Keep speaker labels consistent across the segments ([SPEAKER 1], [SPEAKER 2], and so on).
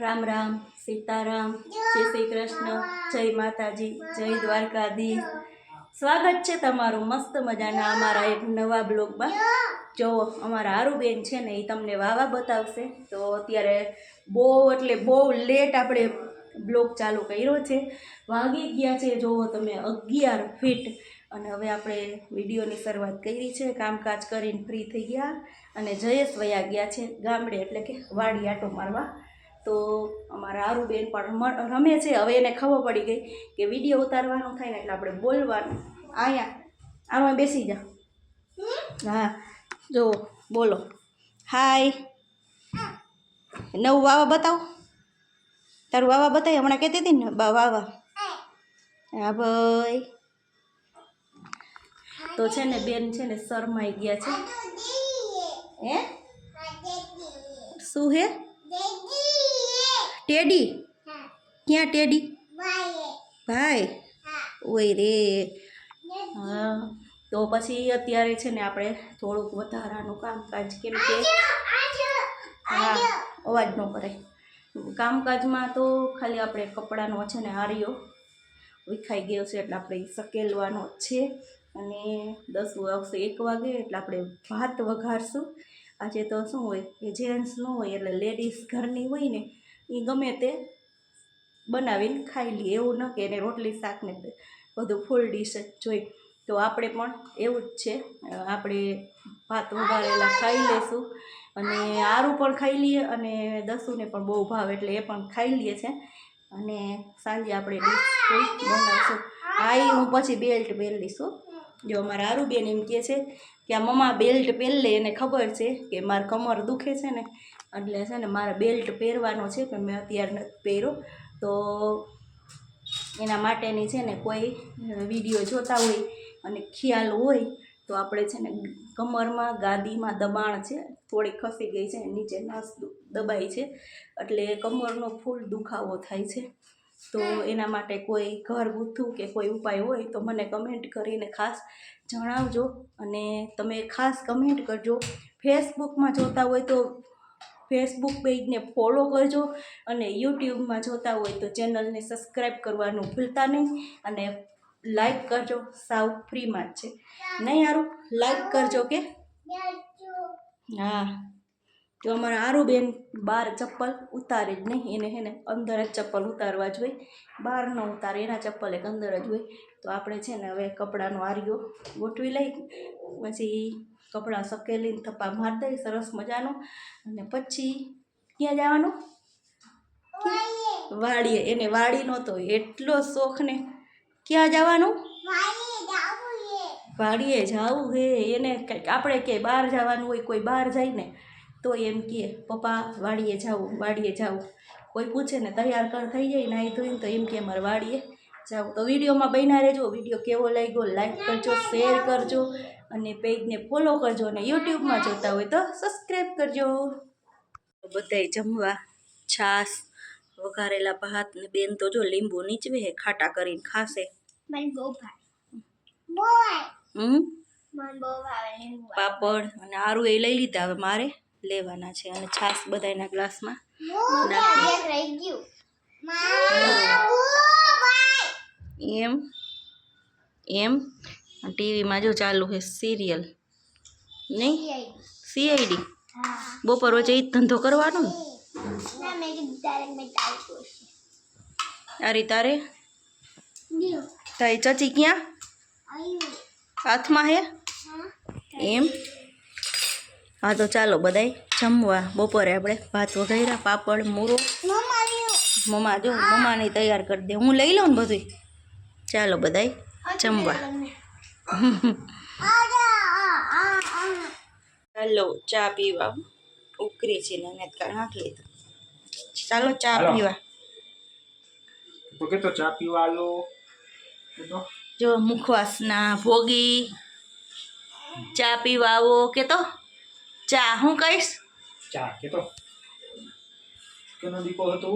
[SPEAKER 1] રામ રામ, સીતારામ, જય શ્રી કૃષ્ણ, જય માતાજી, જય દ્વારકાધી સ્વાગત છે તમારું મસ્ત મજાના અમારા એક નવા બ્લોગમાં. જો અમારા આરુબેન છે ને એ તમને વાવા બતાવશે. તો અત્યારે બહુ એટલે બહુ લેટ આપણે બ્લોગ ચાલુ કર્યો છે. વાગી ગયા છે જુઓ તમે અગિયાર ફીટ અને હવે આપણે વિડીયોની શરૂઆત કરી છે. કામકાજ કરીને ફ્રી થઈ ગયા. અને જયેશ વયા ગયા છે ગામડે એટલે કે વાડી આટો મારવા. તો અમારા આરુબેન પણ રમે છે. હવે એને ખબર પડી ગઈ કે વીડિયો ઉતારવાનો થાય ને એટલે આપણે બોલવાનું. અહીંયા આમાં બેસી જા. હા, જો, બોલો. હાય. નવું વાવા બતાવો. તારું વાવા બતાવી? હમણાં કહેતી હતી ને વાવા. હા, ભાઈ. તો છે ને બેન છે ને શરમાઈ ગયા છે. હે? શું હે? ટેડી? ક્યાં ટેડી? ભાઈ. ઓય રે. હા તો પછી અત્યારે છે ને આપણે થોડુંક વધારાનું કામકાજ કેમ કે હા અવાજ ન કરાય કામકાજમાં તો ખાલી આપણે કપડાનો છે ને હારીઓ વિખાઈ ગયો છે એટલે આપણે સકેલવાનો છે. અને દસ આવશે એક વાગે એટલે આપણે ભાત વઘારશું. આજે તો શું હોય કે જેન્ટ્સ ન હોય એટલે લેડીઝ ઘરની હોય ને એ ગમે તે બનાવીને ખાઈ લઈએ, એવું ન કે એને રોટલી શાકને બધું ફૂલ ડીશ જોઈ. તો આપણે પણ એવું જ છે. આપણે ભાત વઘારેલા ખાઈ લઈશું અને આરું પણ ખાઈ લઈએ અને દસુને પણ બહુ ભાવ એટલે એ પણ ખાઈ લઈએ છે. અને સાંજે આપણે ડીશ બનાવીશું. હા એ હું પછી બેલ્ટ પહેરીશું જો અમારા આરુબેન એમ કહે છે કે આ મમ્મા બેલ્ટ પહેરી લે, એને ખબર છે કે મારા કમર દુખે છે ને એટલે છે ને મારે બેલ્ટ પહેરવાનો છે પણ મેં અત્યારે નથી પહેર્યો. તો એના માટેની છે ને કોઈ વીડિયો જોતા હોય અને ખ્યાલ હોય તો આપણે છે ને કમરમાં ગાદીમાં દબાણ છે, થોડી ખસી ગઈ છે, નીચે નસ દબાય છે, એટલે કમરનો ફૂલ દુખાવો થાય છે. તો એના માટે કોઈ ઘર ગૂંથું કે કોઈ ઉપાય હોય તો મને કમેન્ટ કરીને ખાસ જણાવજો. અને તમે ખાસ કમેન્ટ કરજો. ફેસબુકમાં જોતા હોય તો ફેસબુક પેજને ફોલો કરજો અને યુટ્યુબમાં જોતા હોય તો ચેનલને સબસ્ક્રાઈબ કરવાનું ભૂલતા નહીં અને લાઈક કરજો સાવ ફ્રીમાં જ છે. નહીં યારું લાઈક કરજો કે હા. તો અમારા આરુબેન બહાર ચપ્પલ ઉતારે જ નહીં એને હે ને અંદર જ ચપ્પલ ઉતારવા જોઈએ બહાર ન ઉતારે એના ચપ્પલ એક અંદર જ હોય. તો આપણે છે ને હવે કપડાનો આર્યો ગોઠવી લઈ પછી કપડાં સકેલીને થપ્પા મારી દઈ સરસ મજાનો. અને પછી ક્યાં જવાનું? વાડીએ. એને વાડી નહોતો એટલો શોખ ને. ક્યાં જવાનું? વાડીએ જવું હે. એને આપણે કે બહાર જવાનું હોય કોઈ બહાર જાય ને તો એમ કહે પપ્પા વાડીએ જાઉં વાડીએ જાઉં કોઈ પૂછે ને તૈયાર કર થઈ જાય નાહી ધોઈને તો એમ કે મારે વાડીએ જાઉં તો વિડીયોમાં બન્યા રહેજો. વીડિયો કેવો લાગ્યો? લાઈક કરજો શેર કરજો અને પેજને ફોલો કરજો અને યુટ્યુબમાં જોતા હોય તો સબસ્ક્રાઈબ કરજો. બધાય જમવા છાશ વઘારેલા ભાત ને બેન તો જો લીંબુ નીચવે હે ખાટા કરીને ખાશે. પાપડ અને આરું એ લઈ લીધા હવે મારે. લેવાના છે અને છાશ બધાના ગ્લાસમાં એમ? એમ? ટીવીમાં જો ચાલુ છે સિરિયલ. નહીં? સીઆઈડી બપોર વચ્ચે એ જ ધંધો કરવાનો ને?
[SPEAKER 2] કરશે
[SPEAKER 1] તારી તારી ચચી ક્યાં? હાથમાં હે. એમ? હા તો ચાલો બધાય જમવા બપોરે આપણે ભાત વઘાર્યા પાપડ મૂરો.
[SPEAKER 2] મમ્મા
[SPEAKER 1] જો મમ્માને તૈયાર કરી દે. હું લઈ લઉં ને બધું ચાલો બધાય જમવા. ચાલો ચા પીવા. ઉકરી છે ને નાખી લીધું. ચાલો ચા પીવા.
[SPEAKER 3] તો કે તો ચા પીવા તો
[SPEAKER 1] જો મુખવાસના ભોગી. ચા પીવા આવો. કે તો ચા હું કહીશ?
[SPEAKER 3] ચા કે તો કેનો દીકો હતો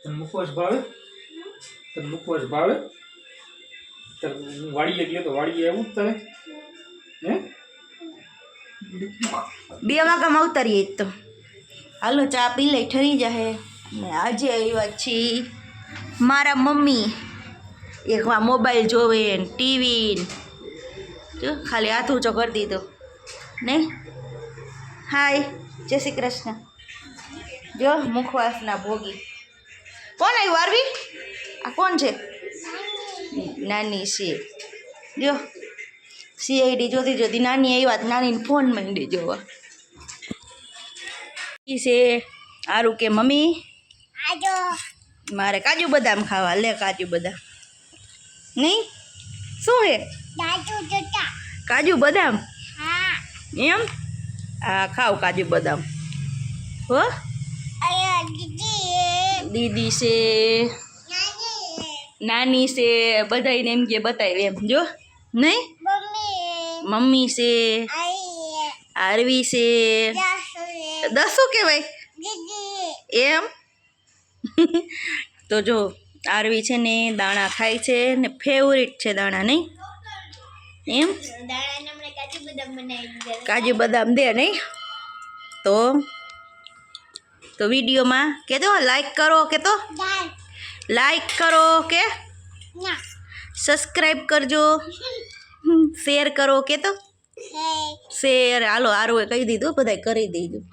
[SPEAKER 3] તને મુખવાસ ભાવે? તને મુખવાસ ભાવે? તને વાડીએ ગયો તો વાડીએ આવું જ હે?
[SPEAKER 1] બે વાગામાં ઉતારીએ તો. હાલો ચા પી લઈ ઠરી જાહે. ને આજે આવ્યા છીએ મારા મમ્મી. એકમાં મોબાઈલ જોવે ને ટીવી જો ખાલી હાથ ઊંચો કરી દીધો. નહીં હાય જય શ્રી કૃષ્ણ. જો મુખવાસના ભોગી. કોણ આવ્યું આરવી આ કોણ છે? નાની છે જો સીઆઈડી જોતી જોતી નાની આવ્યા તો નાનીને ફોન માંડી જોવા. ઈ છે આરું કે મમ્મી? મારે કાજુ બદામ ખાવા લે કાજુ બદામ. નહીં? શું હે કાજુ બદામ? એમ? આ ખાવ કાજુ બદામ. હો?
[SPEAKER 2] દીદી
[SPEAKER 1] છે.
[SPEAKER 2] નાની
[SPEAKER 1] છે. બધાને એમ કે બતાવે એમ. જો. નહીં?
[SPEAKER 2] મમ્મી
[SPEAKER 1] છે. આરવી છે. દસો કહેવાય. એમ? તો જો આરવી છે ને, દાણા ખાય છે ને ફેવરિટ છે દાણા, નહીં? એમ?
[SPEAKER 2] કાજુ બદામ
[SPEAKER 1] દે નહીં? તો? તો વિડીયોમાં કહેતો લાઈક કરો કે તો લાઈક કરો કે? સબસ્ક્રાઈબ કરજો. શેર કરો કે તો
[SPEAKER 2] હે
[SPEAKER 1] શેર હાલો એ કહી દીધું બધાય કરી દીધું